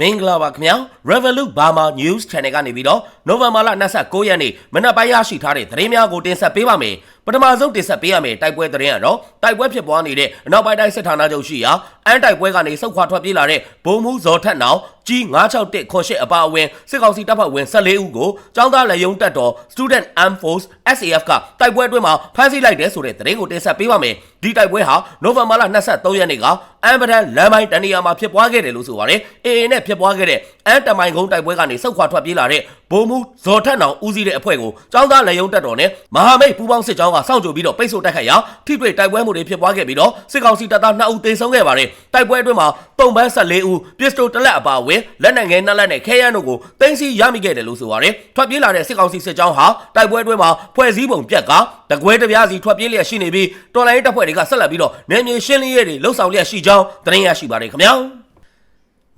မင်္ဂလာပါခင်ဗျာ Revolut Burma News Channel ကနေပြီးတော့နိုဝင်ဘာလ29ရက်နေ့မနက်ပိုင်းရရှိထားတဲ့သတင်းများကိုတင်ဆက်ပေးပါမယ် ပထမဆုံးတင်ဆက်ပေးရမယ်တိုက်ပွဲသတင်းကတော့တိုက်ပွဲဖြစ်ပွားနေတဲ့အနောက်ပိုင်းတိုင်းစစ်ဌာနချုပ်ရှိရာအန်တိုက်ပွဲကနေစုခွာထွက်ပြေးလာတဲ့ဘုံမှုဇော်ထက်နောင်ကြီး961ခွန်ရှစ်အပါအဝင်စစ်ကောင်စီတပ်ဖွဲ့ဝင်14ဦးကိုចောင်းသားလက်ယုံတက်တော် Student Armed Force SAF ကတိုက်ပွဲအတွင်းမှာဖမ်းဆီးလိုက်တဲ့ဆိုတဲ့သတင်းကိုတင်ဆက်ပေးပါမယ်ဒီတိုက်ပွဲဟာနိုဝင်ဘာလ23ရက်နေ့ကအမ်ဘဒန်လမ်းပိုင်းတနေရာမှာဖြစ်ပွားခဲ့တယ်လို့ဆိုပါတယ် AA နဲ့ဖြစ်ပွားခဲ့တဲ့အန်တမိုင်ကုန်းတိုက်ပွဲကနေစုခွာထွက်ပြေးလာတဲ့ ဘုံမှုဇော်ထက်နောင်ဦးစီးတဲ့အဖွဲ့ကိုចောင်းသားလက်ယုံတက်တော်နဲ့မဟာမိတ်ပူးပေါင်းစစ်ကြောင်းကစောင့်ကြိုပြီးတော့ပိတ်ဆို့တိုက်ခိုက်ရာထိတွေ့တိုက်ပွဲမှုတွေဖြစ်ပွားခဲ့ပြီးတော့စစ်ကောင်စီတပ်သား2ဦးသေဆုံးခဲ့ပါတယ်တိုက်ပွဲအတွင်းမှာတုံပန်း14ဦးပစ္စတိုတလက်အပါအဝင်လက်နက်ငယ်နှစ်လက်နဲ့ခဲယမ်းတို့ကိုတင်စီရမိခဲ့တယ်လို့ဆိုပါတယ်ထွက်ပြေးလာတဲ့စစ်ကောင်စီစစ်ကြောင်းဟာတိုက်ပွဲအတွင်းမှာဖွဲ့စည်းပုံပြက်ကတကွဲတပြားစီထွက်ပြေးလျက်ရှိနေပြီးတော်လိုင်းတပ်ဖွဲ့တွေကဆက်လက်ပြီးတော့နေမြေရှင်းလင်းရေးတွေလှုပ်ဆောင်လျက်ရှိကြောင်းသတင်းရရှိပါတယ်ခင်ဗျာ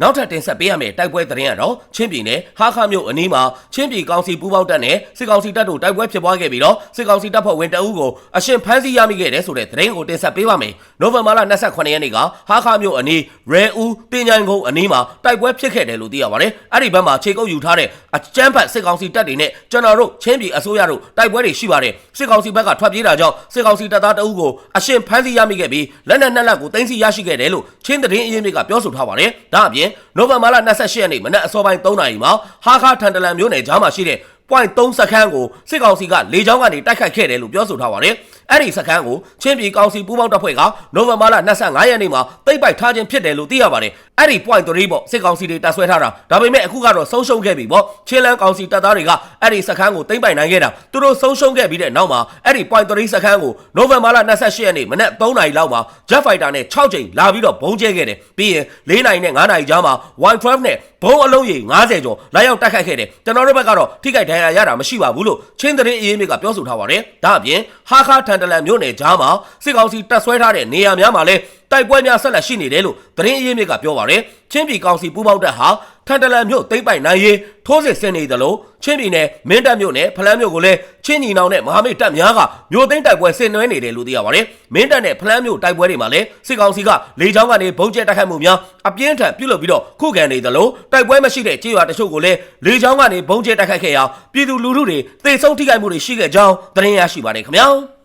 နောက်ထပ်တင်ဆက်ပေးရမယ့်တိုက်ပွဲသတင်းကတော့ချင်းပြည်နယ်ဟာခမြို့အနီးမှာချင်းပြည်ကောင်စီပူးပေါင်းတပ်နဲ့စစ်ကောင်စီတပ်တို့တိုက်ပွဲဖြစ်ပွားခဲ့ပြီးတော့စစ်ကောင်စီတပ်ဖွဲ့ဝင်တအုပ်ကိုအရှင်ဖမ်းဆီးရမိခဲ့တဲ့ဆိုတဲ့သတင်းကိုတင်ဆက်ပေးပါမယ်။နိုဝင်ဘာလ28ရက်နေ့ကဟာခမြို့အနီးရဲဦးတင်ញိုင်ကုန်းအနီးမှာတိုက်ပွဲဖြစ်ခဲ့တယ်လို့သိရပါတယ်။အဲ့ဒီဘက်မှာခြေကုပ်ယူထားတဲ့အကျန်းဖတ်စစ်ကောင်စီတပ်တွေနဲ့ကျွန်တော်တို့ချင်းပြည်အစိုးရတို့တိုက်ပွဲတွေရှိပါတယ်။စစ်ကောင်စီဘက်ကထွက်ပြေးတာကြောင့်စစ်ကောင်စီတပ်သားတအုပ်ကိုအရှင်ဖမ်းဆီးရမိခဲ့ပြီးလက်နက်နှစ်လက်ကိုတင်စီရရှိခဲ့တယ်လို့ချင်းသတင်းအရင်းမြစ်ကပြောဆိုထားပါတယ်။ဒါအပြင်နိုဝင်ဘာလ28ရက်နေ့မနက်အစောပိုင်း3နာရီမှာဟာခါထန်တလန်မြို့နယ်ကြားမှာရှိတဲ့ point 3စခန်းကိုစစ်ကောင်စီကလေကြောင်းကနေတိုက်ခိုက်ခဲ့တယ်လို့ပြောဆိုထားပါတယ်။အဲ့ဒီစခန်းကိုချင်းပြည်ကောင်စီပူးပေါင်းတပ်ဖွဲ့ကနိုဝင်ဘာလ25ရက်နေ့မှာတိတ်ပိုက်ထားခြင်းဖြစ်တယ်လို့သိရပါတယ်။အဲ့ဒီ point 3ပေါ့စစ်ကောင်စီတွေတပ်ဆွဲထားတာဒါပေမဲ့အခုကတော့ဆုံးရှုံးခဲ့ပြီပေါ့။ချင်းလန်းကောင်စီတပ်သားတွေကအဲ့ဒီစခန်းကိုတိတ်ပိုက်နိုင်ခဲ့တာသူတို့ဆုံးရှုံးခဲ့ပြီးတဲ့နောက်မှာအဲ့ဒီ point 3စခန်းကိုနိုဝင်ဘာလ28ရက်နေ့မနက်3နာရီလောက်မှာ Jet Fighter နဲ့6ကြိမ်လာပြီးတော့ဘုံကျဲခဲ့တယ်။ပြီးရင်4နာရီနဲ့9နာရီကြားမှာ Y12 နဲ့ ဘုံအလုံးရေ90ကျော်လာရောက်တိုက်ခိုက်ခဲ့တယ်။ကျွန်တော်တို့ဘက်ကတော့ထိခိုက်ဒဏ်ရာရတာမရှိပါဘူးလို့ချင်းသတင်းအေးမြစ်ကပြောဆိုထားပါတယ်။ဒါအပြင်ဟာခါထန်တလန်မြို့နယ်ကြားမှာစစ်ကောင်စီတပ်ဆွဲထားတဲ့နေရာများမှာလည်းတိုက်ပွဲများဆက်လက်ရှိနေတယ်လို့သတင်းအေးမြစ်ကပြောပါတယ်။ချင်းပြည်ကောင်စီပူးပေါင်းတပ်ဟာထန်တလန်မြို့သိမ့်ပိုင်နိုင်ရေးထိုးစစ်ဆင်နေသလိုချင်းပြည်နယ်မင်းတပ်မြို့နယ်ဖလန်းမြို့ကိုလည်းချင်းညီနောင်နဲ့မဟာမိတ်တပ်များကမြို့သိမ်းတိုက်ပွဲဆင်နွှဲနေတယ်လို့သိရပါတယ်။မင်းတပ်နဲ့ဖလန်းမြို့တိုက်ပွဲတွေမှာလည်းစစ်ကောင်စီကလေကြောင်းကနေဘုံကျဲတိုက်ခိုက်မှုများအပြင်းထန်ပြုလုပ်ပြီးတော့ခုခံနေသလိုတိုက်ပွဲမရှိတဲ့ကြေးရွာတချို့ကိုလည်းလေကြောင်းကနေဘုံကျဲတိုက်ခိုက်ခဲ့ရာပြည်သူလူထုတွေသေဆုံးထိခိုက်မှုတွေရှိခဲ့ကြောင်းသတင်းရရှိပါတယ်ခင်ဗျာ။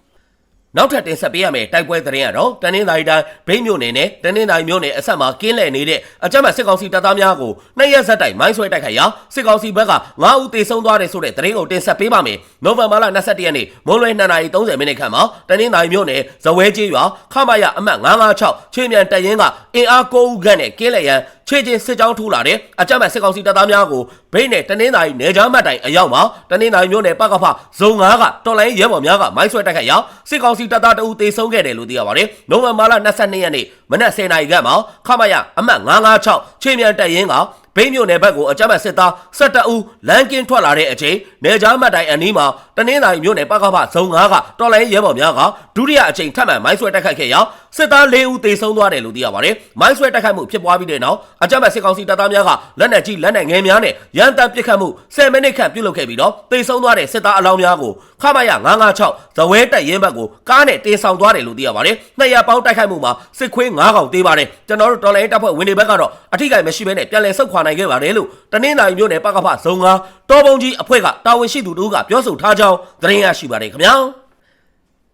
နောက်ထပ်တင်ဆက်ပေးရမယ့်တိုက်ပွဲသတင်းကတော့တနင်္သာရီတိုင်းဗိမ်းမြို့နယ်နဲ့တနင်္သာရီမြို့နယ်အဆက်မှာကင်းလှည့်နေတဲ့အကြမ်းဖက်စစ်ကောင်စီတပ်သားများကိုနှစ်ရက်ဆက်တိုက်မိုင်းဆွဲတိုက်ခိုက်ရာစစ်ကောင်စီဘက်က9ဦးသေဆုံးသွားတယ်ဆိုတဲ့သတင်းကိုတင်ဆက်ပေးပါမယ်။နိုဝင်ဘာလ22ရက်နေ့မွန်းလွဲ2:30မိနစ်ခန့်မှာတနင်္သာရီမြို့နယ်ဇဝဲကျေးရွာခမရအမှတ်956ချင်းမြန်တပ်ရင်းကအင်အား9ဦးခန့်နဲ့ကင်းလှည့်ရန် ခြေချင်းစစ်ကြောင်းထိုးလာတဲ့အကြမ်းဖက်စစ်ကောင်စီတပ်သားများကိုဗိတ်နဲ့တနင်္သာရီနယ်ကြားမှတ်တိုင်အရောက်မှာတနင်္သာရီမြို့နယ်ပကဖဇုံ9ကတော်လိုင်းရဲဘော်များကမိုင်းဆွဲတိုက်ခိုက်ရာစစ်ကောင်စီတပ်သားတအူသေဆုံးခဲ့တယ်လို့သိရပါတယ်။နိုဝင်ဘာလ22ရက်နေ့မနက်10:00နာရီခန့်မှာခမရအမှတ်956ချင်းမြန်တပ်ရင်းကဘိန်းမြို့နယ်ဘက်ကိုအကြမ်းဖက်စစ်သား17ဦးလမ်းကင်းထွက်လာတဲ့အချိန်နေကြားမှတ်တိုင်အနီးမှာတနင်္သာရီမြို့နယ်ပကဖဇုံ9ကတော်လိုင်းရဲဘော်များကဒုတိယအချိန်ထပ်မံမိုင်းဆွဲတိုက်ခိုက်ခဲ့ရာစစ်သား၄ဦးသေဆုံးသွားတယ်လို့သိရပါတယ်။မိုင်းဆွဲတိုက်ခိုက်မှုဖြစ်ပွားပြီးတဲ့နောက်အကြမ်းဖက်စစ်ကောင်စီတပ်သားများကလက်နက်ကြီးလက်နက်ငယ်များနဲ့ရန်တမ်းပစ်ခတ်မှု10မိနစ်ခန့်ပြုလုပ်ခဲ့ပြီးတော့သေဆုံးသွားတဲ့စစ်သားအလောင်းများကိုခမရ956ဇဝဲတက်ရင်ဘက်ကိုကားနဲ့တင်ဆောင်သွားတယ်လို့သိရပါတယ်။နှစ်ရပေါင်းတိုက်ခိုက်မှုမှာစစ်ခွေး9កောင်သေးပါတယ်။ကျွန်တော်တို့တော်လိုင်းတပ်ဖွဲ့ဝင်တွေဘက်ကတော့အထိကိမရှိဘဲနဲ့ပြန်လည်ဆုတ်ခွာနိုင်ခဲ့ပါတယ်လို့တနင်္လာရီမြို့နယ်ပကဖဇုံ9တော်ပုံကြီးအဖွဲ့ကတာဝန်ရှိသူတို့ကပြောဆိုထားကြောင်းသတင်းရရှိပါတယ်ခင်ဗျာ။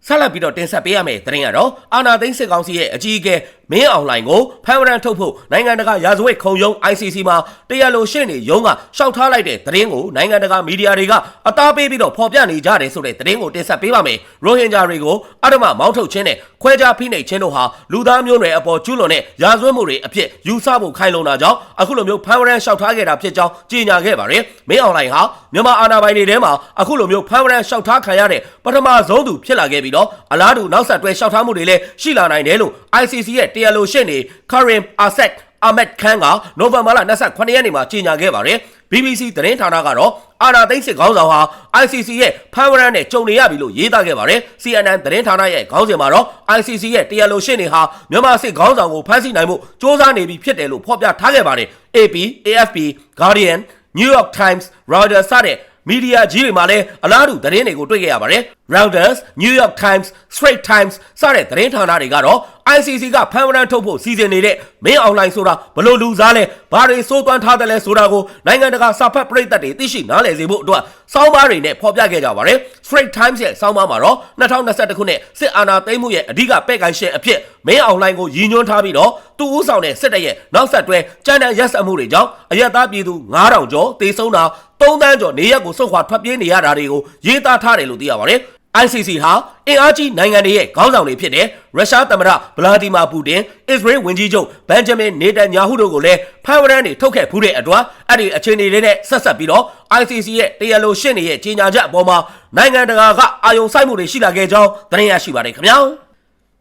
ဆက်လက်ပြီးတော့တင်ဆက်ပေးရမယ့်သတင်းကတော့အာနာသိန်းစစ်ကောင်စီရဲ့အကြီးအကဲ မင်းအောင်လှိုင်ကိုဖမ်းဝရန်ထုတ်ဖို့နိုင်ငံတကာရာဇဝတ်ခုံရုံး ICC မှာတရားလိုရှင်းနေရုံးကရှောက်ထားလိုက်တဲ့သတင်းကိုနိုင်ငံတကာမီဒီယာတွေကအသားပေးပြီးတော့ဖော်ပြနေကြတယ်ဆိုတဲ့သတင်းကိုတင်ဆက်ပေးပါမယ်။ရိုဟင်ဂျာတွေကိုအဓမ္မမောင်းထုတ်ခြင်းနဲ့ခွဲခြားဖိနှိပ်ခြင်းတို့ဟာလူသားမျိုးနွယ်အပေါ်ကျူးလွန်တဲ့ရာဇဝတ်မှုတွေအဖြစ်ယူဆဖို့ခိုင်လုံတာကြောင့်အခုလိုမျိုးဖမ်းဝရန်ရှောက်ထားခဲ့တာဖြစ်ကြောင်းကြေညာခဲ့ပါတယ်။မင်းအောင်လှိုင်ဟာမြန်မာအာဏာပိုင်တွေထဲမှာအခုလိုမျိုးဖမ်းဝရန်ရှောက်ထားခံရတဲ့ပထမဆုံးသူဖြစ်လာခဲ့ပြီးတော့အလားတူနောက်ဆက်တွဲရှောက်ထားမှုတွေလည်းရှိလာနိုင်တယ်လို့ ICC ရဲ့တရားလိုရှင်းနေ Karim Asad Ahmed Khan ကနိုဝင်ဘာလ28ရက်နေ့မှာကြေညာခဲ့ပါတယ်။ BBC သတင်းဌာနကတော့အာနာသိန်းစစ်ခေါင်းဆောင်ဟာ ICC ရဲ့ဖမ်းဝရမ်းနဲ့ကြုံနေရပြီလို့ရေးသားခဲ့ပါတယ်။ CNN သတင်းဌာနရဲ့ခေါင်းစဉ်မှာတော့ ICC ရဲ့တရားလိုရှင်းနေဟာမြန်မာစစ်ခေါင်းဆောင်ကိုဖမ်းဆီးနိုင်မှုစ조사နေပြီဖြစ်တယ်လို့ဖော်ပြထားခဲ့ပါတယ်။ AP, AFP, Guardian, New York Times, Reuters စတဲ့မီဒီယာကြီးတွေမှာလည်းအလားတူသတင်းတွေကိုတွေ့ခဲ့ရပါတယ် Reuters, New York Times, Straits Times စတဲ့သတင်းဌာနတွေကတော့ ICC ကဖမ်းဝရမ်းထုတ်ဖို့စီစဉ်နေတဲ့မင်းအွန်လိုင်းဆိုတာဘလို့လူစားလဲဘာတွေစိုးသွမ်းထားတယ်လဲဆိုတာကိုနိုင်ငံတကာစာဖတ်ပရိသတ်တွေသိရှိနားလည်စေဖို့အတွက်စောင်းပါးတွေနဲ့ဖော်ပြခဲ့ကြပါတယ်။ Straits Times ရဲ့စောင်းပါးမှာတော့2021ခုနှစ်စစ်အာဏာသိမ်းမှုရဲ့အဓိကပဲ့ကိုင်ရှင်အဖြစ်မင်းအွန်လိုင်းကိုရည်ညွှန်းထားပြီးတော့သူ့ဦးဆောင်တဲ့စစ်တပ်ရဲ့နောက်ဆက်တွဲကြမ်းတမ်းရက်စက်မှုတွေကြောင့်အရက်သားပြည်သူ9000ကျော်တေဆုံးတာ3တန်းကျော်နေရက်ကိုစုခွာထွက်ပြေးနေရတာတွေကိုရေးသားထားတယ်လို့သိရပါတယ်။ ICC ဟာအင်အားကြီးနိုင်ငံတွေရဲ့ခေါင်းဆောင်တွေဖြစ်တဲ့ရုရှားသမ္မတဗလာဒီမာပူတင်၊အစ္စရေးဝန်ကြီးချုပ်ဘန်ဂျမင်နေတန်ညာဟုတို့ကိုလည်းဖမ်းဝရမ်းတွေထုတ်ခဲ့ဖူးတဲ့အတွက်အဲ့ဒီအခြေအနေတွေနဲ့ဆက်ဆက်ပြီးတော့ ICC ရဲ့တရားလိုရှင်းနေရဲ့ကြီးညာချက်အပေါ်မှာနိုင်ငံတကာကအာယုံစိုက်မှုတွေရှိလာခဲ့ကြောင်းသတင်းရရှိပါတယ်ခင်ဗျာ။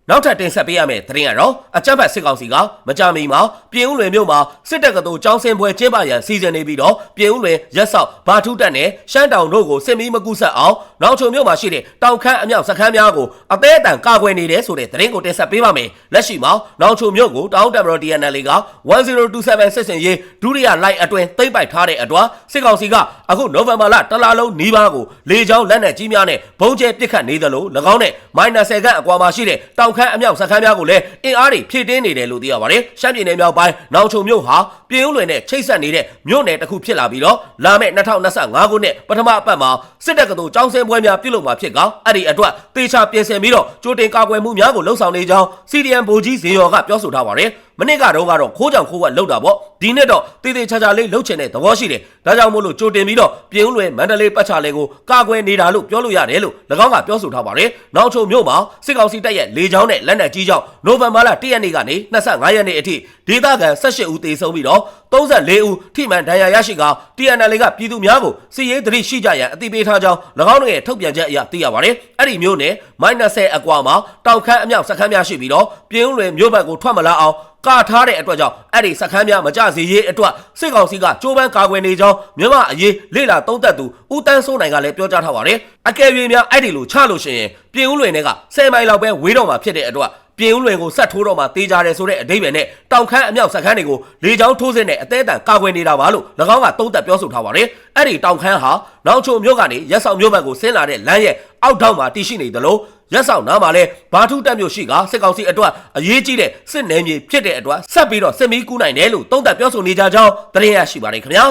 နောက်ထပ်တင်ဆက်ပေးရမယ့်သတင်းကတော့အကြမ်းဖက်စစ်ကောင်စီကမကြမီမှာပြည်ဦးလွင်မြို့မှာစစ်တပ်ကတော်ចောင်းစင်ပွဲကျင်းပရန်စီစဉ်နေပြီးတော့ပြည်ဦးလွင်ရက်ဆော့ဘာထုတက်နဲ့ရှမ်းတောင်တို့ကိုစစ်မီးမကူဆက်အောင်နောက်ချုံမြို့မှာရှိတဲ့တောင်ခမ်းအမြောက်စခန်းများကိုအသေးအတန်ကာကွယ်နေတယ်ဆိုတဲ့သတင်းကိုတင်ဆက်ပေးပါမယ်လက်ရှိမှာနောက်ချုံမြို့ကိုတောင်တမတော် DNL က1027စစ်စင်ရေးဒုတိယလိုက်အတွင်းသိမ့်ပိုက်ထားတဲ့အတွက်စစ်ကောင်စီကအခုနိုဝင်ဘာလတလလုံးနီးပါးကိုလေကြောင်းလက်နက်ကြီးများနဲ့ဘုံကျဲပစ်ခတ်နေသလို၎င်းနဲ့မိုင်20ခန့်အကွာမှာရှိတဲ့တောင်ခမ်းအမြောက်စခန်းများကိုလည်းအင်အားတွေဖြည့်တင်းနေတယ်လို့သိရပါတယ်။ရှမ်းပြည်နယ်မြောက်ပိုင်းနောင်ချုံမြို့ဟာပြည်ဦးလွင်နဲ့ချိတ်ဆက်နေတဲ့မြို့နယ်တစ်ခုဖြစ်လာပြီးတော့လာမယ့်2025ခုနှစ်ပထမအပတ်မှာစစ်တပ်ကတော်ចောင်းစင်ပွဲများပြုလုပ်မှာဖြစ်ကောအဲ့ဒီအတွက်တေချာပြင်ဆင်ပြီးတော့ကြိုတင်ကာကွယ်မှုများကိုလှုံ့ဆော်နေကြောင်း CDM ဗိုလ်ကြီးဇေယော်ကပြောဆိုထားပါတယ်။ မနစ်ကတော့ကတော့ခိုးကြောင်ခိုးဝက်လောက်တာပေါ့ဒီနှစ်တော့တေးသေးချာချာလေးလှုပ်ချင်တဲ့သဘောရှိတယ်ဒါကြောင့်မို့လို့ကြိုတင်ပြီးတော့ပြည်ဦးလွင်မန္တလေးပတ်ချာလေးကိုကာကွယ်နေတာလို့ပြောလို့ရတယ်လို့၎င်းကပြောဆိုထားပါတယ်နောက်ချုံမြို့မှာစစ်ကောင်စီတပ်ရဲ့လေကြောင်းနဲ့လက်နက်ကြီးကြောင့်နိုဝင်ဘာလ1ရက်နေ့ကနေ25ရက်နေ့အထိဒေသခံ18ဦးသေဆုံးပြီးတော့34ဦးထိမှန်ဒဏ်ရာရရှိက TNL ကပြည်သူများကိုစီရေးတရိရှိကြရန်အသိပေးထားကြောင်း၎င်းတို့ရဲ့ထုတ်ပြန်ချက်အရသိရပါတယ်အဲ့ဒီမျိုးနဲ့ -30 အကွာမှာတောက်ခမ်းအမြောက်စခန်းများရှိပြီးတော့ပြင်းဦးလွင်မြို့ဘက်ကိုထွက်မလာအောင်ကာထားတဲ့အတွက်ကြောင့်အဲ့ဒီစခန်းများမကြစေရေးအတွက်စစ်ကောင်စီကကြိုးပမ်းကာကွယ်နေကြောင်းမြန်မာအရေးလေလာသုံးသက်သူဦးတန်းစိုးနိုင်ကလည်းပြောကြားထားပါတယ်အကယ်၍များအဲ့ဒီလိုချလို့ရှိရင်ပြင်ဦးလွင်တွေက10မိုင်လောက်ပဲဝေးတော့မှာဖြစ်တဲ့အတွက်ပြင်ဦးလွင်ကိုဆက်ထိုးတော့မှတေးကြတယ်ဆိုတဲ့အဓိပ္ပာယ်နဲ့တောင်ခမ်းအမြောက်စခန်းတွေကိုလေကြောင်းထိုးစစ်နဲ့အသေးအတန်ကာကွယ်နေတာပါလို့၎င်းကသုံးသက်ပြောဆိုထားပါတယ်အဲ့ဒီတောင်ခမ်းဟာနောက်ချုံမြို့ကနေရက်ဆောင်မြို့ဘက်ကိုဆင်းလာတဲ့လမ်းရဲ့အောက်ထောက်မှာတည်ရှိနေသလို ရက်ဆောင်နားမှာလဲဘာထုတက်မြို့ရှိကစစ်ကောင်စီအတွက်အရေးကြီးတဲ့စစ်နယ်မြေဖြစ်တဲ့အတွက်ဆက်ပြီးတော့စစ်မီးကူးနိုင်တယ်လို့သုံးသပ်ပြောဆိုနေကြကြောင်းသတင်းရရှိပါတယ်ခင်ဗျာ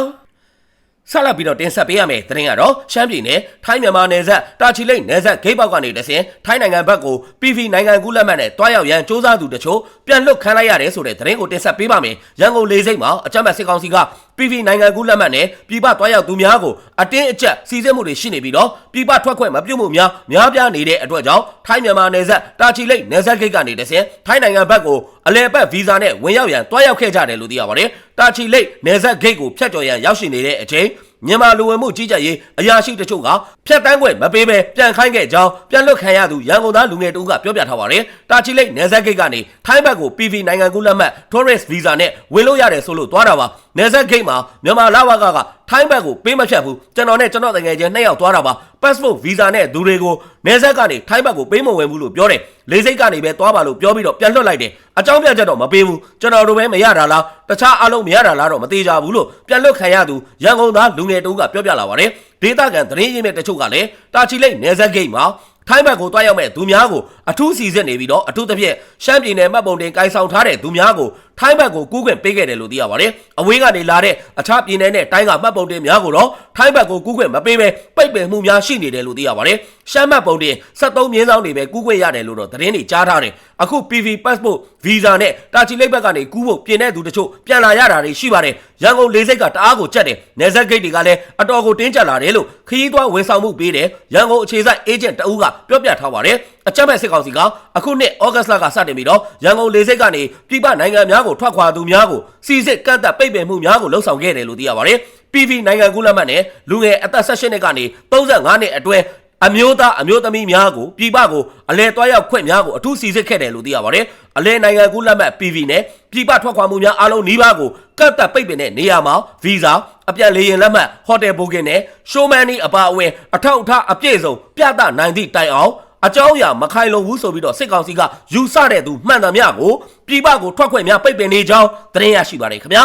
ဆက်လက်ပြီးတော့တင်ဆက်ပေးရမယ့်သတင်းကတော့ရှမ်းပြည်နယ်ထိုင်းမြန်မာနယ်စပ်တာချီလိတ်နယ်စပ်ဂိတ်ပေါက်ကနေတဆင်ထိုင်းနိုင်ငံဘက်ကို PV နိုင်ငံကူးလက်မှတ်နဲ့တွားရောက်ရန်စ조사သူတချို့ပြန်လွတ်ခံလိုက်ရတယ်ဆိုတဲ့သတင်းကိုတင်ဆက်ပေးပါမယ်။ရန်ကုန်လေဆိပ်မှာအကြမ်းဖက်စစ်ကောင်စီက PV နိုင်ငံကူးလက်မှတ်နဲ့ပြည်ပတွားရောက်သူများကိုအတင်းအကျပ်စီစစ်မှုတွေရှိနေပြီးတော့ပြည်ပထွက်ခွင့်မပြုတ်မှုများများပြားနေတဲ့အတွက်ကြောင့်ထိုင်းမြန်မာနယ်စပ်တာချီလိတ်နယ်စပ်ဂိတ်ကနေတဆင်ထိုင်းနိုင်ငံဘက်ကိုအလဲပတ်ဗီဇာနဲ့ဝင်ရောက်ရန်တွားရောက်ခဲ့ကြတယ်လို့သိရပါတယ်။တာချီလိတ်နယ်စပ်ဂိတ်ကိုဖျက်ကျော်ရန်ရောက်ရှိနေတဲ့အချိန် မြန်မာလူဝင်မှုကြီးကြပ်ရေးအရာရှိတချို့ကဖျက်တမ်းခွင့်မပေးဘဲပြန်ခိုင်းခဲ့ကြောင်းပြန်လွတ်ခံရသူရန်ကုန်သားလူငယ်တဦးကပြောပြထားပါတယ်။တာချီလိတ်နယ်စပ်ဂိတ်ကနေထိုင်းဘက်ကို PV နိုင်ငံကူးလက်မှတ် Tourist Visa နဲ့ဝင်လို့ရတယ်ဆိုလို့သွားတာပါ။နယ်စပ်ဂိတ်မှာမြန်မာလာဝကကထိုင်းဘက်ကိုပေးမဖြတ်ဘူးကျွန်တော်နဲ့ကျွန်တော်တငယ်ချင်းနှစ်ယောက်သွားတာပါ passport visa နဲ့သူတွေကိုနယ်စပ်ကနေထိုင်းဘက်ကိုပေးမဝင်ဘူးလို့ပြောတယ်လေးစိတ်ကနေပဲသွားပါလို့ပြောပြီးတော့ပြန်လွှတ်လိုက်တယ်အကြောင်းပြချက်တော့မပေးဘူးကျွန်တော်တို့ပဲမရတာလားတခြားအလုံးမရတာလားတော့မသေးကြဘူးလို့ပြန်လွှတ်ခံရသူရန်ကုန်သားလူငယ်တဦးကပြောပြလာပါတယ်ဒေသခံသတင်းရင်းမြစ်တချို့ကလည်းတာချီလိတ်နယ်စပ်ဂိတ်မှာ ထိုင်းဘက်ကိုတွားရောက်မဲ့သူများကိုအထူးစီစစ်နေပြီးတော့အထူးသဖြင့်ရှမ်းပြည်နယ်မှတ်ပုံတင်ကိုင်ဆောင်ထားတဲ့သူများကိုထိုင်းဘက်ကိုကူးခွင့်ပေးခဲ့တယ်လို့သိရပါတယ်။အဝေးကနေလာတဲ့အခြားပြည်နယ်နဲ့တိုင်းကမှတ်ပုံတင်များကိုတော့ထိုင်းဘက်ကိုကူးခွင့်မပေးဘဲပိတ်ပင်မှုများရှိနေတယ်လို့သိရပါတယ်။ရှမ်းမှတ်ပုံတင်73မြင်းဆောင်တွေပဲကူးခွင့်ရတယ်လို့တော့သတင်းတွေကြားထားတယ်။အခု PV passport visa နဲ့တာချီလိတ်ဘက်ကနေကူးဖို့ပြင်တဲ့သူတချို့ပြန်လာရတာတွေရှိပါတယ်။ရန်ကုန်လေဆိပ်ကတအားကိုကြက်တယ်။နယ်စပ်ဂိတ်တွေကလည်းအတော်ကိုတင်းကျပ်လာတယ်လို့ခရီးသွားဝန်ဆောင်မှုပေးတယ်။ရန်ကုန်အခြေစိုက် agent တဦးကပြောပြထားပါတယ်။အကြမ်းဖက်စစ်ကောင်စီကအခုနှစ်ဩဂတ်လကစတင်ပြီးတော့ရန်ကုန်လေဆိပ်ကနေပြည်ပနိုင်ငံများကိုထွက်ခွာသူများကိုစီစစ်ကန့်သက်ပိတ်ပင်မှုများကိုလှုံ့ဆော်ခဲ့တယ်လို့သိရပါတယ်။ PV နိုင်ငံကူးလက်မှတ်နဲ့လူငယ်အသက်18နှစ်ကနေ35နှစ်အတွင်း အမျိုးသားအမျိုးသမီးများကိုပြည်ပကိုအလဲတွားရောက်ခွင့်များကိုအထူးစီစစ်ခဲ့တယ်လို့သိရပါတယ်။အလဲနိုင်ငံကူးလက်မှတ် PV နဲ့ပြည်ပထွက်ခွာမှုများအားလုံးနှီးပါးကိုကတ်တက်ပိတ်ပင်တဲ့နေရာမှာဗီဇာအပြတ်လေရင်လက်မှတ်ဟိုတယ်ဘိုကင်နဲ့ရှိုးမန်နီအပါအဝင်အထောက်အထားအပြည့်စုံပြသနိုင်သည့်တိုင်အောင်အကြောင်းအရာမခိုင်လုံဘူးဆိုပြီးတော့စစ်ကောင်စီကယူဆတဲ့သူမှန်သမျှကိုပြည်ပကိုထွက်ခွင့်များပိတ်ပင်နေကြောင်းသတင်းရရှိပါတယ်ခင်ဗျာ